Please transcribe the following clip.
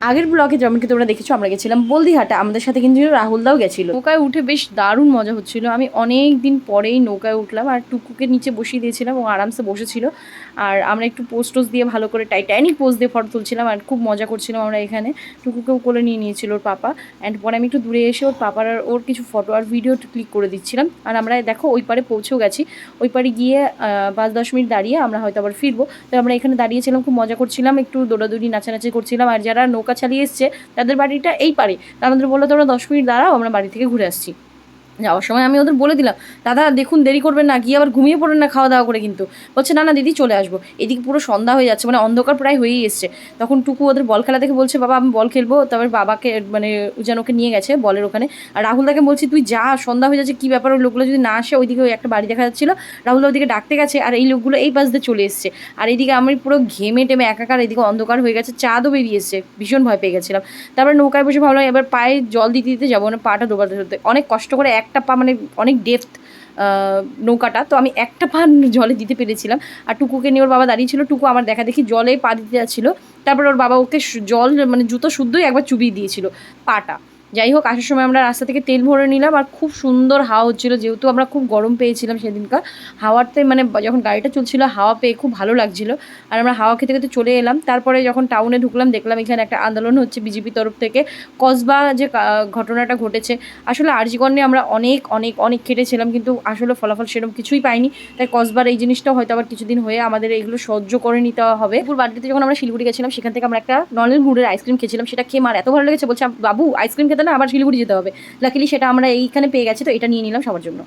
আগের ব্লগে যেমন কি তোমরা দেখেছ, আমরা গেছিলাম বলদিহাটা আমাদের সাথে কিন্তু রাহুল দাও গেছিল। নৌকায় উঠে বেশ দারুণ মজা হচ্ছিল। আমি অনেক দিন পরেই নৌকায় উঠলাম আর টুকুকে নিচে বসিয়ে দিয়েছিলাম, ও আরামসে বসেছিল। আর আমরা একটু পোস্ট দিয়ে ভালো করে টাইটানিক পোজ দিয়ে ফটো তুলছিলাম আর খুব মজা করছিলাম আমরা এখানে। টুকুকেও কোলে নিয়ে নিয়েছিল ওর পাপা। অ্যান্ড পরে আমি একটু দূরে এসে ওর পাপার আর ওর কিছু ফটো আর ভিডিও ক্লিক করে দিচ্ছিলাম। আর আমরা দেখো ওই পারে পৌঁছেও গেছি। ওই পারে গিয়ে পাঁচ দশ মিনিট দাঁড়িয়ে আমরা হয়তো আবার ফিরবো। তো আমরা এখানে দাঁড়িয়েছিলাম, খুব মজা করছিলাম, একটু দৌড়াদৌড়ি, নাচানাচি করছিলাম। আর যারা নৌকা চালিয়ে এসছে, তাদের বাড়িটা এই পারে। তা আমাদের বলল, তোমরা দশ মিনিট দাঁড়াও, আমরা বাড়ি থেকে ঘুরে আসছি। যাওয়ার সময় আমি ওদের বলে দিলাম, দাদা, দেখুন, দেরি করবেন না, গিয়ে আবার ঘুমিয়ে পড়েন না খাওয়া দাওয়া করে কিন্তু। বলছে, না না, দিদি, চলে আসব। এদিকে পুরো সন্ধ্যা হয়ে যাচ্ছে মানে অন্ধকার প্রায় হয়েই এসছে। তখন টুকু ওদের বল খেলা দেখে বলছে, বাবা, আমি বল খেলব। তারপর বাবাকে মানে যেন ওকে নিয়ে গেছে বলের ওখানে। আর রাহুল দাকে বলছি, তুই যা, সন্ধ্যা হয়ে যাচ্ছে, কী ব্যাপার? ওই লোকগুলো যদি না আসে, ওইদিকে ওই একটা বাড়ি দেখা যাচ্ছিল। রাহুল ওইদিকে ডাকতে গেছে, আর এই লোকগুলো এই পাশ দিয়ে চলে এসছে। আর এইদিকে আমি পুরো ঘেমে টেমে একাকার, এদিকে অন্ধকার হয়ে গেছে, চাঁদও বেরিয়ে এসছে, ভীষণ ভয় পেয়ে গেছিলাম। তারপরে নৌকায় বসে ভাবলাম, এবার পায়ে জল দিতে দিতে যাব মানে পাটা ডোবাতে অনেক কষ্ট করে একটা পা মানে অনেক ডেপথ নৌকাটা। তো আমি একটা পা জলে দিতে পেরেছিলাম। আর টুকুকে নিয়ে ওর বাবা দাঁড়িয়ে ছিল টুকু আমার দেখা দেখি জলে পা দিতে যাচ্ছিল। তারপর ওর বাবা ওকে জল মানে জুতো শুদ্ধই একবার চুবিয়ে দিয়েছিল, পাটা। যাই হোক, আসার সময় আমরা রাস্তা থেকে তেল ভরে নিলাম আর খুব সুন্দর হাওয়া হচ্ছিল। যেহেতু আমরা খুব গরম পেয়েছিলাম সেদিনকার, হাওয়াতে মানে যখন গাড়িটা চলছিল, হাওয়া পেয়ে খুব ভালো লাগছিল। আর আমরা হাওয়া খেতে খেতে চলে এলাম। তারপরে যখন টাউনে ঢুকলাম, দেখলাম এখানে একটা আন্দোলন হচ্ছে বিজেপি তরফ থেকে। কসবা যে ঘটনাটা ঘটেছে, আসলে আরজিগণ নিয়ে আমরা অনেক অনেক অনেক খেটেছিলাম কিন্তু আসলে ফলাফল সেরকম কিছুই পাইনি। তাই কসবার এই জিনিসটাও হয়তো আবার কিছুদিন হয়ে আমাদের এগুলো সহ্য করে নিতে হবে। পুর বাড়িতে যখন আমরা শিলিগুড়ি গেছিলাম, সেখান থেকে আমরা একটা নলেন গুড়ের আইসক্রিম খেয়েছিলাম। সেটা খেয়ে মার এত ভালো লেগেছে, বলছে বাবু আইসক্রিম খেতে না, আবার শিলিগুড়ি যেতে হবে। লাকিলি সেটা আমরা এইখানে পেয়ে গেছি, তো এটা নিয়ে নিলাম সবার জন্য।